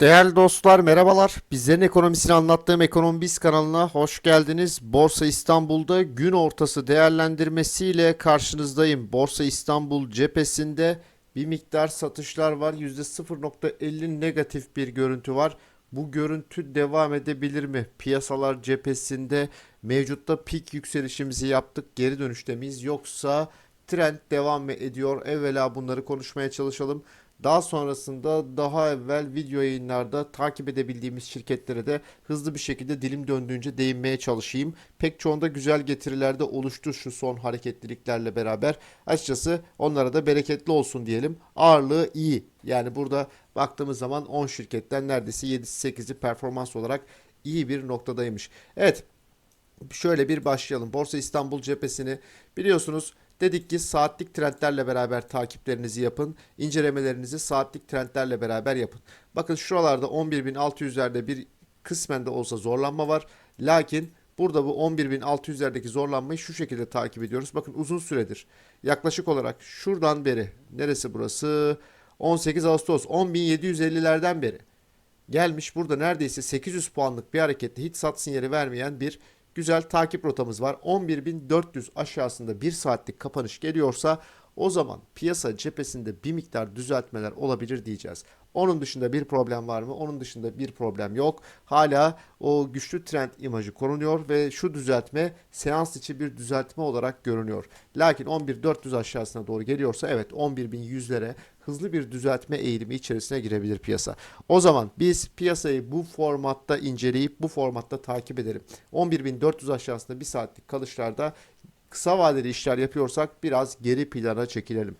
Değerli dostlar merhabalar. Bizlerin ekonomisini anlattığım Ekonomi Biz kanalına hoş geldiniz. Borsa İstanbul'da gün ortası değerlendirmesiyle karşınızdayım. Borsa İstanbul cephesinde bir miktar satışlar var. %0.50 negatif bir görüntü var. Bu görüntü devam edebilir mi? Piyasalar cephesinde mevcutta pik yükselişimizi yaptık. Geri dönüşte miyiz yoksa trend devam mı ediyor? Evvela bunları konuşmaya çalışalım. Daha sonrasında daha evvel video yayınlarda takip edebildiğimiz şirketlere de hızlı bir şekilde dilim döndüğünce değinmeye çalışayım. Pek çoğunda güzel getiriler de oluştu şu son hareketliliklerle beraber. Açıkçası onlara da bereketli olsun diyelim. Ağırlığı iyi. Yani burada baktığımız zaman 10 şirketten neredeyse 7'si 8'i performans olarak iyi bir noktadaymış. Evet şöyle bir başlayalım. Borsa İstanbul cephesini biliyorsunuz dedik ki saatlik trendlerle beraber takiplerinizi yapın. İncelemelerinizi saatlik trendlerle beraber yapın. Bakın şuralarda 11.600'lerde bir kısmen de olsa zorlanma var. Lakin burada bu 11.600'lerdeki zorlanmayı şu şekilde takip ediyoruz. Bakın uzun süredir yaklaşık olarak şuradan beri neresi burası? 18 Ağustos 10.750'lerden beri gelmiş burada neredeyse 800 puanlık bir harekette hiç sat sinyali vermeyen bir güzel takip rotamız var. 11.400 aşağısında 1 saatlik kapanış geliyorsa o zaman piyasa cephesinde bir miktar düzeltmeler olabilir diyeceğiz. Onun dışında bir problem var mı? Onun dışında bir problem yok. Hala o güçlü trend imajı korunuyor ve şu düzeltme seans içi bir düzeltme olarak görünüyor. Lakin 11.400 aşağısına doğru geliyorsa evet 11.100'lere hızlı bir düzeltme eğilimi içerisine girebilir piyasa. O zaman biz piyasayı bu formatta inceleyip bu formatta takip edelim. 11.400 aşağısında bir saatlik kalışlarda kısa vadeli işler yapıyorsak biraz geri plana çekilelim.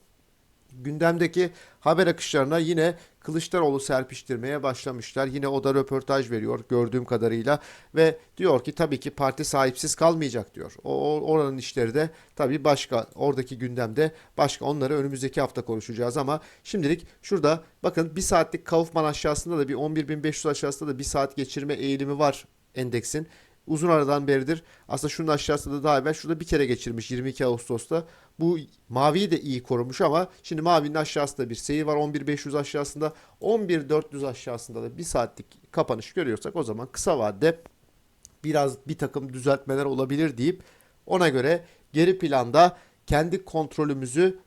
Gündemdeki haber akışlarına yine Kılıçdaroğlu serpiştirmeye başlamışlar. Yine o da röportaj veriyor gördüğüm kadarıyla ve diyor ki tabii ki parti sahipsiz kalmayacak diyor. O, oranın işleri de tabii başka oradaki gündemde başka onları önümüzdeki hafta konuşacağız ama şimdilik şurada bakın bir saatlik Kaufman aşağısında da bir 11.500 aşağısında da bir saat geçirme eğilimi var endeksin uzun aradan beridir. Aslında şunun aşağısında da daha evvel şurada bir kere geçirmiş 22 Ağustos'ta. Bu maviyi de iyi korumuş ama şimdi mavinin aşağısında bir seyir var 11.500 aşağısında 11.400 aşağısında da bir saatlik kapanış görüyorsak o zaman kısa vadede biraz bir takım düzeltmeler olabilir deyip ona göre geri planda kendi kontrolümüzü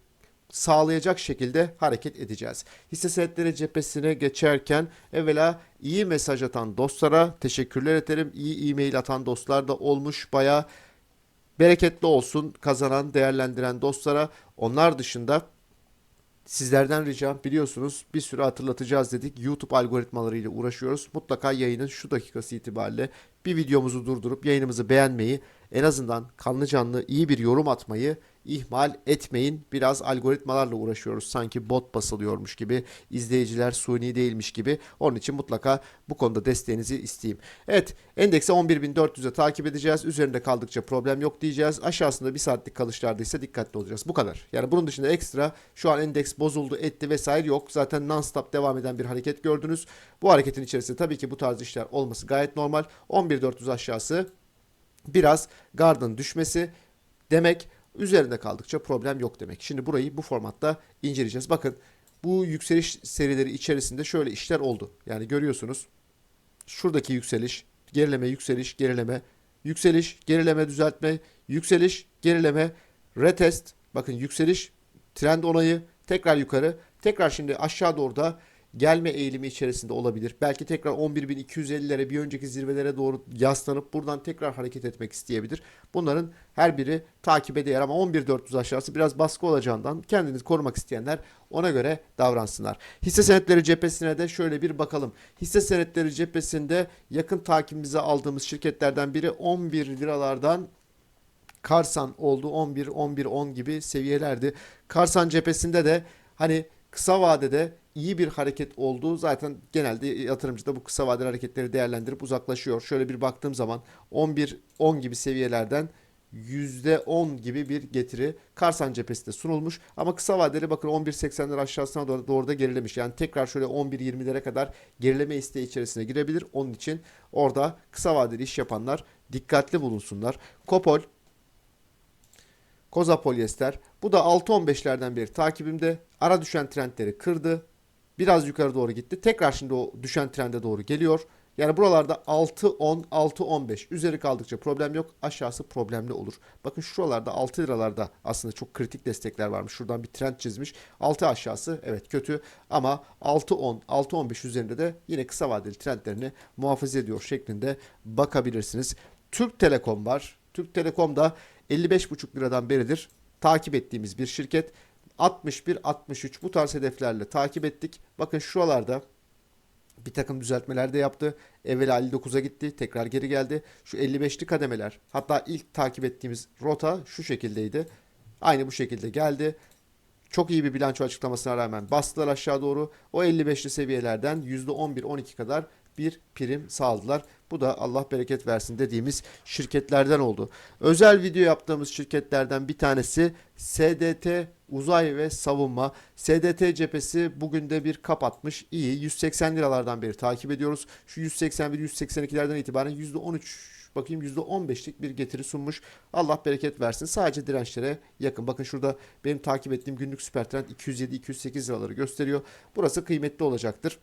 sağlayacak şekilde hareket edeceğiz. Hisse senetleri cephesine geçerken evvela iyi mesaj atan dostlara teşekkürler ederim. İyi e-mail atan dostlar da olmuş. Baya bereketli olsun kazanan, değerlendiren dostlara. Onlar dışında Sizlerden ricam biliyorsunuz bir süre hatırlatacağız dedik. YouTube algoritmalarıyla uğraşıyoruz. Mutlaka yayının şu dakikası itibariyle bir videomuzu durdurup yayınımızı beğenmeyi, en azından kanlı canlı iyi bir yorum atmayı ihmal etmeyin. Biraz algoritmalarla uğraşıyoruz. Sanki bot basılıyormuş gibi, izleyiciler suni değilmiş gibi. Onun için mutlaka bu konuda desteğinizi isteyeyim. Evet, endeksi 11.400'e takip edeceğiz. Üzerinde kaldıkça problem yok diyeceğiz. Aşağısında bir saatlik kalışlarda ise dikkatli olacağız. Bu kadar. Yani bunun dışında ekstra şu an endeks bozuldu, etti vesaire yok. Zaten non-stop devam eden bir hareket gördünüz. Bu hareketin içerisinde tabii ki bu tarz işler olması gayet normal. 11.400 aşağısı biraz gardın düşmesi demek üzerinde kaldıkça problem yok demek. Şimdi burayı bu formatta inceleyeceğiz. Bakın bu yükseliş serileri içerisinde şöyle işler oldu. Yani görüyorsunuz şuradaki yükseliş, gerileme, yükseliş, gerileme, yükseliş, gerileme, düzeltme, yükseliş, gerileme, retest. Bakın yükseliş, trend onayı, tekrar yukarı, tekrar şimdi aşağı doğru da gelme eğilimi içerisinde olabilir. Belki tekrar 11.250'lere bir önceki zirvelere doğru yaslanıp buradan tekrar hareket etmek isteyebilir. Bunların her biri takibe değer ama 11.400 aşağısı biraz baskı olacağından kendinizi korumak isteyenler ona göre davransınlar. Hisse senetleri cephesine de şöyle bir bakalım. Hisse senetleri cephesinde yakın takibimize aldığımız şirketlerden biri 11 liralardan Karsan oldu 11 11 10 gibi seviyelerdi. Karsan cephesinde de hani kısa vadede iyi bir hareket oldu. Zaten genelde yatırımcı da bu kısa vadeli hareketleri değerlendirip uzaklaşıyor. Şöyle bir baktığım zaman 11 10 gibi seviyelerden %10 gibi bir getiri Karsan cephesinde sunulmuş. Ama kısa vadeli bakın 11.80'ler aşağısına doğru, doğru da gerilemiş. Yani tekrar şöyle 11.20'lere kadar gerileme isteği içerisine girebilir. Onun için orada kısa vadeli iş yapanlar dikkatli bulunsunlar. Kopol Koza polyester. Bu da 6.15'lerden beri takibimde. Ara düşen trendleri kırdı. Biraz yukarı doğru gitti. Tekrar şimdi o düşen trende doğru geliyor. Yani buralarda 6 10 6 15 üzeri kaldıkça problem yok. Aşağısı problemli olur. Bakın şuralarda 6 liralarda aslında çok kritik destekler varmış. Şuradan bir trend çizmiş. 6 aşağısı evet kötü ama 6 10 6 15 üzerinde de yine kısa vadeli trendlerini muhafaza ediyor şeklinde bakabilirsiniz. Türk Telekom var. Türk Telekom da 55,5 liradan beridir takip ettiğimiz bir şirket. 61-63 bu tarz hedeflerle takip ettik. Bakın şuralarda bir takım düzeltmeler de yaptı. Evvela 59'a gitti. Tekrar geri geldi. Şu 55'li kademeler. Hatta ilk takip ettiğimiz rota şu şekildeydi. Aynı bu şekilde geldi. Çok iyi bir bilanço açıklamasına rağmen bastılar aşağı doğru. O 55'li seviyelerden %11-12 kadar bir prim sağladılar. Bu da Allah bereket versin dediğimiz şirketlerden oldu. Özel video yaptığımız şirketlerden bir tanesi SDT Uzay ve Savunma. SDT cephesi bugün de bir kapatmış. İyi 180 liralardan beri takip ediyoruz. Şu 181-182'lerden itibaren %13 bakayım %15'lik bir getiri sunmuş. Allah bereket versin. Sadece dirençlere yakın. Bakın şurada benim takip ettiğim günlük süper trend 207-208 liraları gösteriyor. Burası kıymetli olacaktır.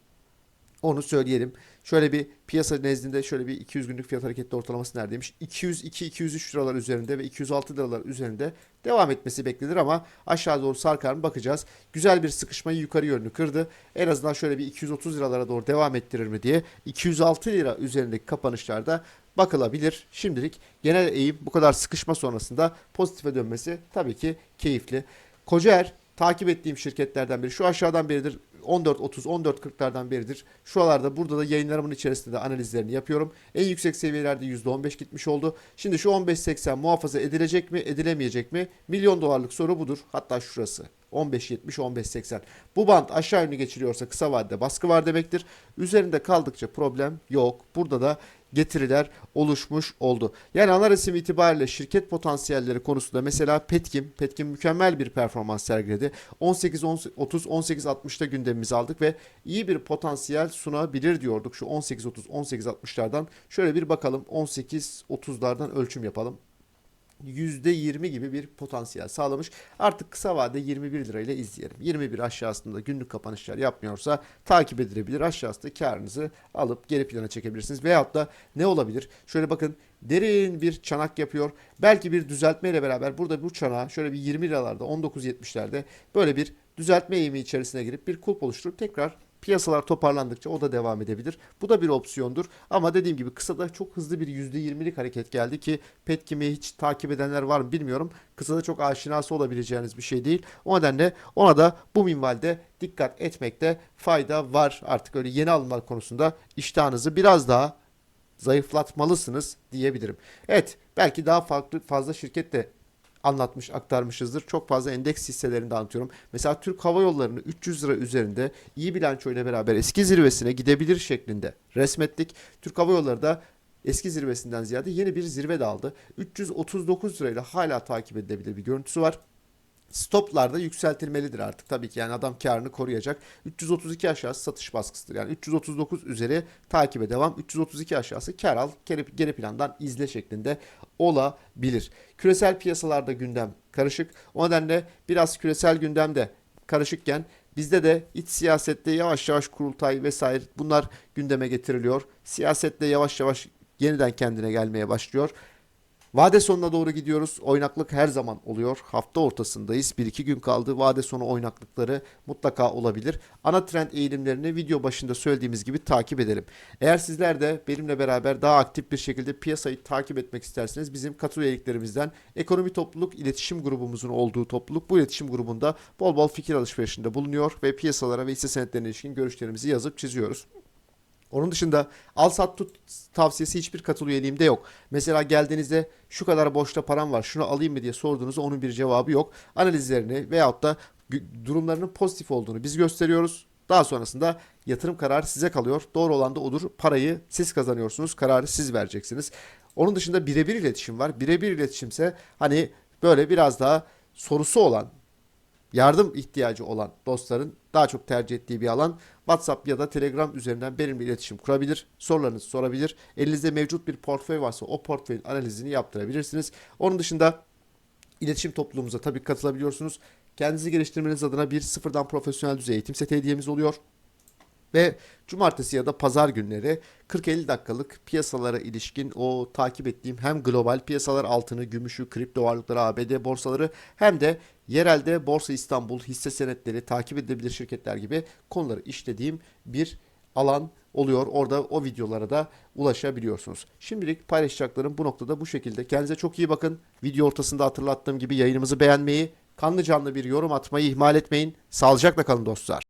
Onu söyleyelim. Şöyle bir piyasa nezdinde şöyle bir 200 günlük fiyat hareketli ortalaması neredeymiş? 202-203 liralar üzerinde ve 206 liralar üzerinde devam etmesi beklenir ama aşağı doğru sarkar mı bakacağız. Güzel bir sıkışmayı yukarı yönlü kırdı. En azından şöyle bir 230 liralara doğru devam ettirir mi diye 206 lira üzerindeki kapanışlarda bakılabilir. Şimdilik genel eğim bu kadar sıkışma sonrasında pozitife dönmesi tabii ki keyifli. Kocaer takip ettiğim şirketlerden biri. Şu aşağıdan beridir 14.30 14.40'lardan beridir. Şuralarda burada da yayınlarımın içerisinde de analizlerini yapıyorum. En yüksek seviyelerde %15 gitmiş oldu. Şimdi şu 15.80 muhafaza edilecek mi edilemeyecek mi? Milyon dolarlık soru budur. Hatta şurası. 15.70 15.80. Bu band aşağı yönlü geçiriyorsa kısa vadede baskı var demektir. Üzerinde kaldıkça problem yok. Burada da getiriler oluşmuş oldu. Yani ana resim itibariyle şirket potansiyelleri konusunda mesela Petkim, Petkim mükemmel bir performans sergiledi. 18 30 18 60'ta gündemimizi aldık ve iyi bir potansiyel sunabilir diyorduk şu 18 30 18 60'lardan. Şöyle bir bakalım 18 30'lardan ölçüm yapalım. %20 gibi bir potansiyel sağlamış. Artık kısa vade 21 lirayla izleyelim. 21 aşağısında günlük kapanışlar yapmıyorsa takip edilebilir. Aşağısında karınızı alıp geri plana çekebilirsiniz. Veyahut da ne olabilir? Şöyle bakın derin bir çanak yapıyor. Belki bir düzeltmeyle beraber burada bu çanağı şöyle bir 20 liralarda 19.70'lerde böyle bir düzeltme eğimi içerisine girip bir kulp oluşturup tekrar Piyasalar toparlandıkça o da devam edebilir. Bu da bir opsiyondur. Ama dediğim gibi kısada çok hızlı bir %20'lik hareket geldi ki Petkim'i hiç takip edenler var mı bilmiyorum. Kısada çok aşinası olabileceğiniz bir şey değil. O nedenle ona da bu minvalde dikkat etmekte fayda var. Artık öyle yeni alımlar konusunda iştahınızı biraz daha zayıflatmalısınız diyebilirim. Evet belki daha farklı fazla şirket de anlatmış, aktarmışızdır. Çok fazla endeks hisselerinde anlatıyorum. Mesela Türk Hava Yolları'nı 300 lira üzerinde iyi bilanço ile beraber eski zirvesine gidebilir şeklinde resmettik. Türk Hava Yolları da eski zirvesinden ziyade yeni bir zirve de aldı. 339 lirayla hala takip edilebilir bir görüntüsü var. Stoplar da yükseltilmelidir artık tabii ki yani adam karını koruyacak. 332 aşağısı satış baskısıdır. Yani 339 üzeri takibe devam. 332 aşağısı kar al geri plandan izle şeklinde olabilir. Küresel piyasalarda gündem karışık. O nedenle biraz küresel gündemde karışıkken Bizde de iç siyasette yavaş yavaş kurultay vesaire bunlar gündeme getiriliyor. Siyasette yavaş yavaş yeniden kendine gelmeye başlıyor. Vade sonuna doğru gidiyoruz. Oynaklık her zaman oluyor. Hafta ortasındayız. 1-2 gün kaldı. Vade sonu oynaklıkları mutlaka olabilir. Ana trend eğilimlerini video başında söylediğimiz gibi takip edelim. Eğer sizler de benimle beraber daha aktif bir şekilde piyasayı takip etmek isterseniz bizim katıl üyeliklerimizden Ekonomi Topluluk İletişim Grubumuzun olduğu topluluk bu iletişim grubunda bol bol fikir alışverişinde bulunuyor ve piyasalara ve hisse senetlerine ilişkin görüşlerimizi yazıp çiziyoruz. Onun dışında al sat tut tavsiyesi hiçbir katıl üyeliğimde yok. Mesela geldiğinizde şu kadar boşta param var şunu alayım mı diye sorduğunuzda onun bir cevabı yok. Analizlerini veyahut da durumlarının pozitif olduğunu biz gösteriyoruz. Daha sonrasında yatırım kararı size kalıyor. Doğru olan da odur. Parayı siz kazanıyorsunuz. Kararı siz vereceksiniz. Onun dışında birebir iletişim var. Birebir iletişimse hani böyle biraz daha sorusu olan yardım ihtiyacı olan dostların daha çok tercih ettiği bir alan. WhatsApp ya da Telegram üzerinden benimle iletişim kurabilir, sorularınızı sorabilir. Elinizde mevcut bir portföy varsa o portföyün analizini yaptırabilirsiniz. Onun dışında iletişim topluluğumuza tabii katılabiliyorsunuz. Kendinizi geliştirmeniz adına bir sıfırdan profesyonel düzey eğitim seti hediyemiz oluyor. Ve cumartesi ya da pazar günleri 40-50 dakikalık piyasalara ilişkin o takip ettiğim hem global piyasalar altını, gümüşü, kripto varlıkları, ABD borsaları hem de yerelde Borsa İstanbul hisse senetleri, takip edilebilir şirketler gibi konuları işlediğim bir alan oluyor. Orada o videolara da ulaşabiliyorsunuz. Şimdilik paylaşacaklarım bu noktada bu şekilde. Kendinize çok iyi bakın. Video ortasında hatırlattığım gibi yayınımızı beğenmeyi, kanlı canlı bir yorum atmayı ihmal etmeyin. Sağlıcakla kalın dostlar.